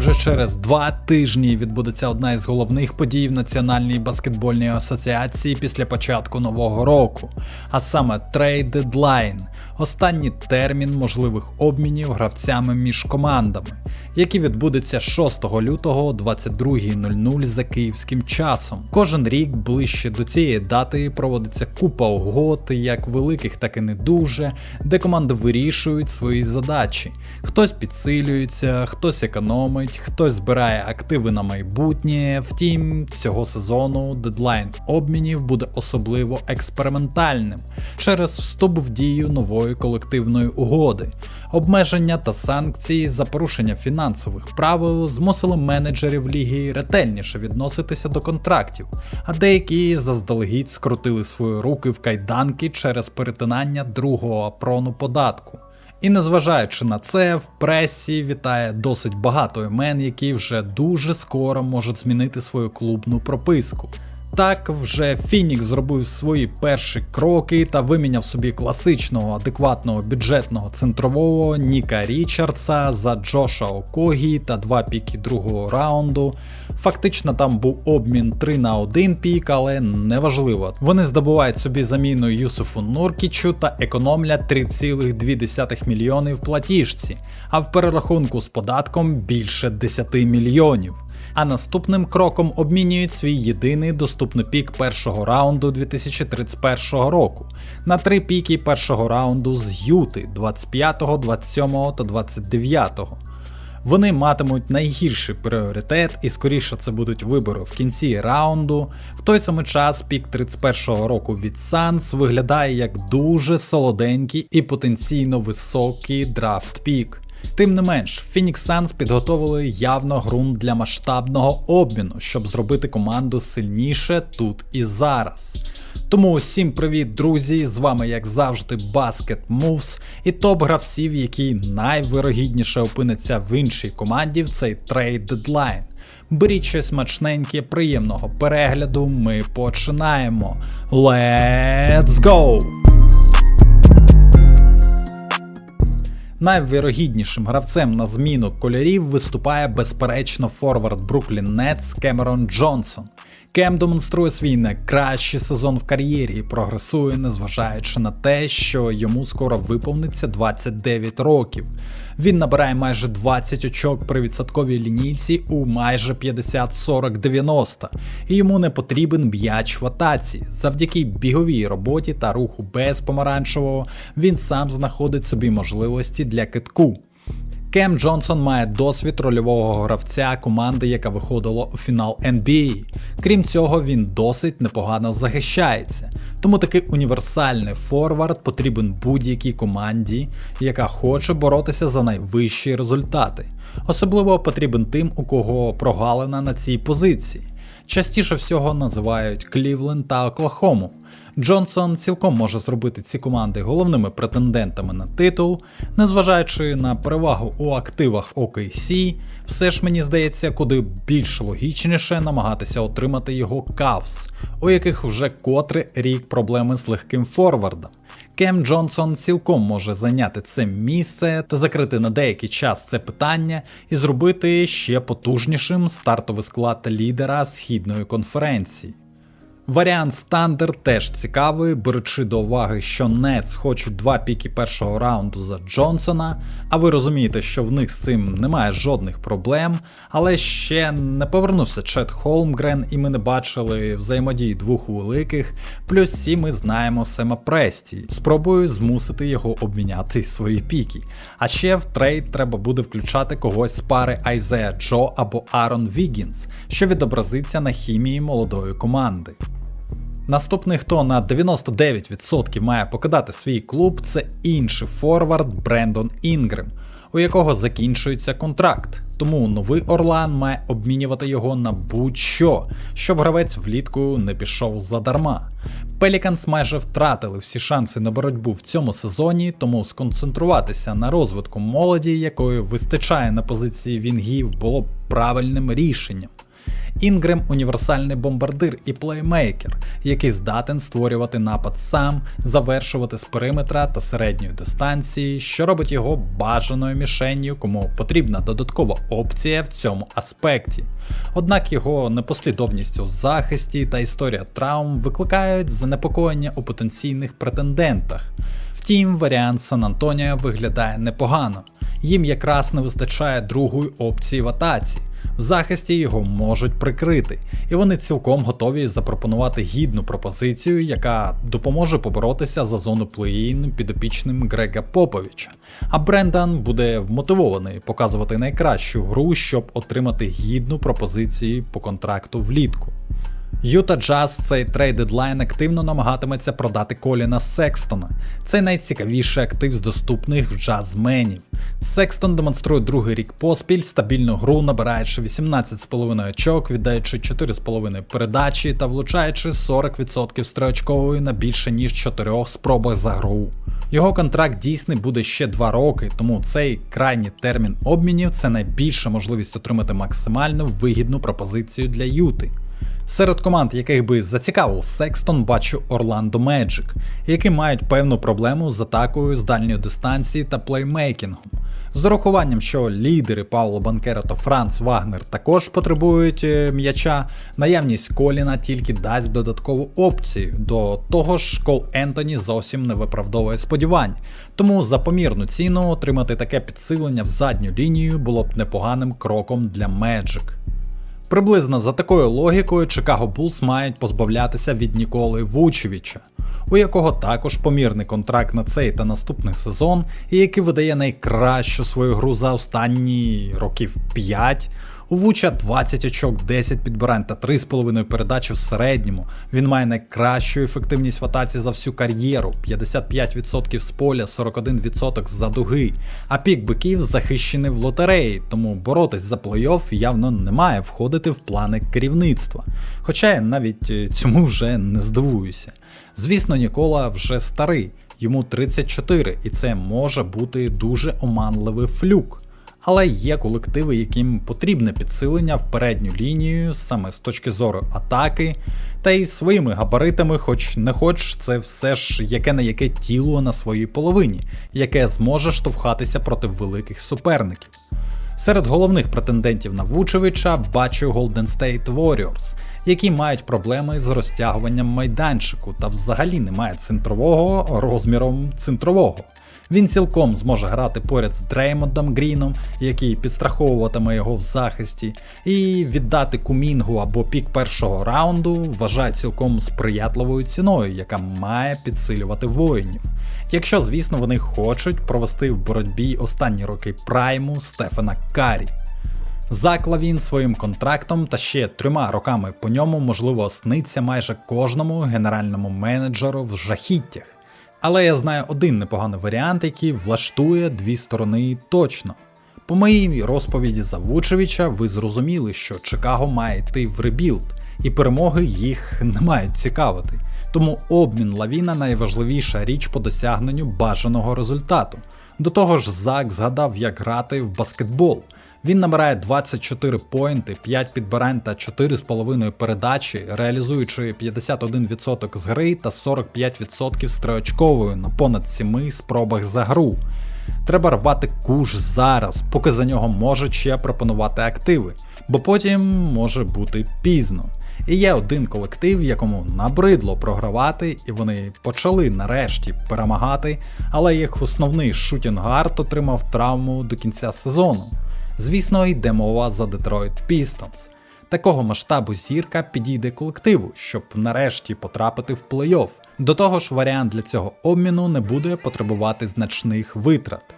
Вже через два тижні відбудеться одна із головних подій в Національній баскетбольній асоціації після початку нового року, а саме Trade Deadline – останній термін можливих обмінів гравцями між командами, який відбудеться 6 лютого о 22.00 за київським часом. Кожен рік ближче до цієї дати проводиться купа угод, як великих, так і не дуже, де команди вирішують свої задачі. Хтось підсилюється, хтось економить, хтось збирає активи на майбутнє. Втім, цього сезону дедлайн обмінів буде особливо експериментальним через вступ в дію нової колективної угоди. Обмеження та санкції за порушення фінансових правил змусили менеджерів ліги ретельніше відноситися до контрактів, а деякі заздалегідь скрутили свої руки в кайданки через перетинання другого апрону податку. І незважаючи на це, в пресі вітає досить багато імен, які вже дуже скоро можуть змінити свою клубну прописку. Так, вже Фінікс зробив свої перші кроки та виміняв собі класичного адекватного бюджетного центрового Ніка Річардса за Джоша Окогі та два піки другого раунду. Фактично там був обмін 3 на 1 пік, але неважливо. Вони здобувають собі заміну Юсуфу Нуркічу та економлять 3,2 мільйони в платіжці, а в перерахунку з податком більше 10 мільйонів а наступним кроком обмінюють свій єдиний доступний пік першого раунду 2031 року на три піки першого раунду з Юти 25, 27 та 29. Вони матимуть найгірший пріоритет, і скоріше це будуть вибори в кінці раунду. В той самий час пік 31-го року від Санс виглядає як дуже солоденький і потенційно високий драфт пік. Тим не менш, Phoenix Suns підготовили явно ґрунт для масштабного обміну, щоб зробити команду сильніше тут і зараз. Тому усім привіт, друзі! З вами, як завжди, Basket Moves і топ-гравців, які найвирогідніше опиниться в іншій команді в цей трейд дедлайн. Беріть щось смачненьке, приємного перегляду. Ми починаємо. Let's go! Найвірогіднішим гравцем на зміну кольорів виступає безперечно форвард Бруклін Нетс Кемерон Джонсон. Кем демонструє свій найкращий сезон в кар'єрі і прогресує, незважаючи на те, що йому скоро виповниться 29 років. Він набирає майже 20 очок при відсотковій лінійці у майже 50-40-90, і йому не потрібен м'яч в атаці. Завдяки біговій роботі та руху без помаранчевого він сам знаходить собі можливості для китку. Кем Джонсон має досвід рольового гравця команди, яка виходила у фінал NBA. Крім цього, він досить непогано захищається. Тому такий універсальний форвард потрібен будь-якій команді, яка хоче боротися за найвищі результати. Особливо потрібен тим, у кого прогалина на цій позиції. Частіше всього називають Клівленд та Оклахому. Джонсон цілком може зробити ці команди головними претендентами на титул, незважаючи на перевагу у активах OKC, все ж мені здається, куди більш логічніше намагатися отримати його кавс, у яких вже котрий рік проблеми з легким форвардом. Кем Джонсон цілком може зайняти це місце та закрити на деякий час це питання і зробити ще потужнішим стартовий склад лідера східної конференції. Варіант Стандер теж цікавий, беручи до уваги, що Нец хочуть два піки першого раунду за Джонсона, а ви розумієте, що в них з цим немає жодних проблем, але ще не повернувся Чет Холмгрен, і ми не бачили взаємодії двох великих, плюс всі ми знаємо Сема Престі. Спробую змусити його обміняти свої піки. А ще в трейд треба буде включати когось з пари Айзея Джо або Арон Вігінс, що відобразиться на хімії молодої команди. Наступний, хто на 99% має покидати свій клуб, це інший форвард Брендон Інгрем, у якого закінчується контракт. Тому новий Орлан має обмінювати його на будь-що, щоб гравець влітку не пішов задарма. Пеліканс майже втратили всі шанси на боротьбу в цьому сезоні, тому сконцентруватися на розвитку молоді, якої вистачає на позиції вінгів, було правильним рішенням. Інгрем універсальний бомбардир і плеймейкер, який здатен створювати напад сам, завершувати з периметра та середньої дистанції, що робить його бажаною мішенню, кому потрібна додаткова опція в цьому аспекті. Однак його непослідовність у захисті та історія травм викликають занепокоєння у потенційних претендентах. Втім, варіант Сан Антоніо виглядає непогано. Їм якраз не вистачає другої опції в атаці. В захисті його можуть прикрити, і вони цілком готові запропонувати гідну пропозицію, яка допоможе поборотися за зону плей-ін підопічним Грега Поповича. А Брендан буде вмотивований показувати найкращу гру, щоб отримати гідну пропозицію по контракту влітку. Юта Джаз цей трейд дедлайн активно намагатиметься продати Коліна Секстона. Це найцікавіший актив з доступних в джазменів. Секстон демонструє другий рік поспіль стабільну гру, набираючи 18,5 очок, віддаючи 4,5 передачі та влучаючи 40% строчкової на більше ніж 4 спробах за гру. Його контракт дійсний буде ще 2 роки, тому цей крайній термін обмінів це найбільша можливість отримати максимально вигідну пропозицію для Юти. Серед команд, яких би зацікавив Секстон, бачу Орландо Меджик, які мають певну проблему з атакою з дальньої дистанції та плеймейкінгом. З урахуванням, що лідери Пауло Банкера та Франц Вагнер також потребують е, м'яча, наявність Коліна тільки дасть додаткову опцію. До того ж, Кол Ентоні зовсім не виправдовує сподівань, тому за помірну ціну отримати таке підсилення в задню лінію було б непоганим кроком для Меджик. Приблизно за такою логікою Чикаго Булс мають позбавлятися від Ніколи Вучевича, у якого також помірний контракт на цей та наступний сезон, і який видає найкращу свою гру за останні років 5. У Вуча 20 очок, 10 підбирань та 3,5 передачі в середньому. Він має найкращу ефективність в атаці за всю кар'єру, 55% з поля, 41% з-за дуги. А пік биків захищений в лотереї, тому боротись за плей-офф явно не має входити в плани керівництва. Хоча я навіть е, цьому вже не здивуюся. Звісно, Нікола вже старий, йому 34, і це може бути дуже оманливий флюк. Але є колективи, яким потрібне підсилення в передню лінію саме з точки зору атаки, та й своїми габаритами, хоч не хоч, це все ж яке не яке тіло на своїй половині, яке зможе штовхатися проти великих суперників. Серед головних претендентів на Вучевича бачу Golden State Warriors, які мають проблеми з розтягуванням майданчику та взагалі не мають центрового розміром центрового. Він цілком зможе грати поряд з Дреймондом Гріном, який підстраховуватиме його в захисті, і віддати кумінгу або пік першого раунду вважає цілком сприятливою ціною, яка має підсилювати воїнів. Якщо, звісно, вони хочуть провести в боротьбі останні роки прайму Стефана Карі. Закла він своїм контрактом та ще трьома роками по ньому можливо сниться майже кожному генеральному менеджеру в жахіттях. Але я знаю один непоганий варіант, який влаштує дві сторони точно. По моїй розповіді за Вучевича ви зрозуміли, що Чикаго має йти в ребілд, і перемоги їх не мають цікавити. Тому обмін лавіна найважливіша річ по досягненню бажаного результату. До того ж, Зак згадав, як грати в баскетбол. Він набирає 24 поінти, 5 підбирань та 4,5 передачі, реалізуючи 51% з гри та 45% з на понад 7 спробах за гру. Треба рвати куш зараз, поки за нього можуть ще пропонувати активи, бо потім може бути пізно. І є один колектив, якому набридло програвати, і вони почали нарешті перемагати, але їх основний шутінгард отримав травму до кінця сезону. Звісно, йде мова за Detroit Pistons. Такого масштабу зірка підійде колективу, щоб нарешті потрапити в плей-офф. До того ж, варіант для цього обміну не буде потребувати значних витрат.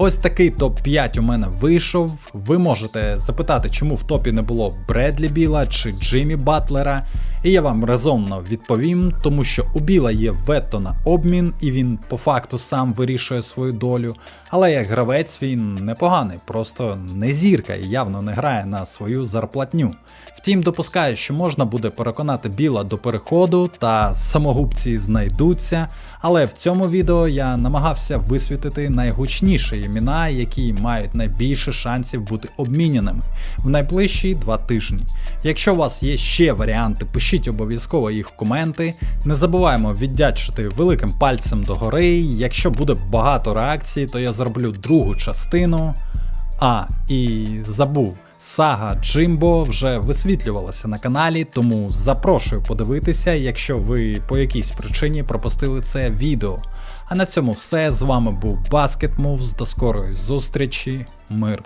Ось такий топ-5 у мене вийшов. Ви можете запитати, чому в топі не було Бредлі Біла чи Джиммі Батлера, і я вам резонно відповім, тому що у Біла є вето на обмін, і він по факту сам вирішує свою долю. Але як гравець він непоганий, просто не зірка і явно не грає на свою зарплатню. Втім, допускаю, що можна буде переконати Біла до переходу та самогубці знайдуться, але в цьому відео я намагався висвітити найгучніші імена, які мають найбільше шансів бути обміняними в найближчі два тижні. Якщо у вас є ще варіанти, пишіть обов'язково їх в коменти. Не забуваємо віддячити великим пальцем догори. Якщо буде багато реакцій, то я зроблю другу частину. А, і забув. Сага Джимбо вже висвітлювалася на каналі, тому запрошую подивитися, якщо ви по якійсь причині пропустили це відео. А на цьому все. З вами був Basket Moves. До скорої зустрічі. Мир.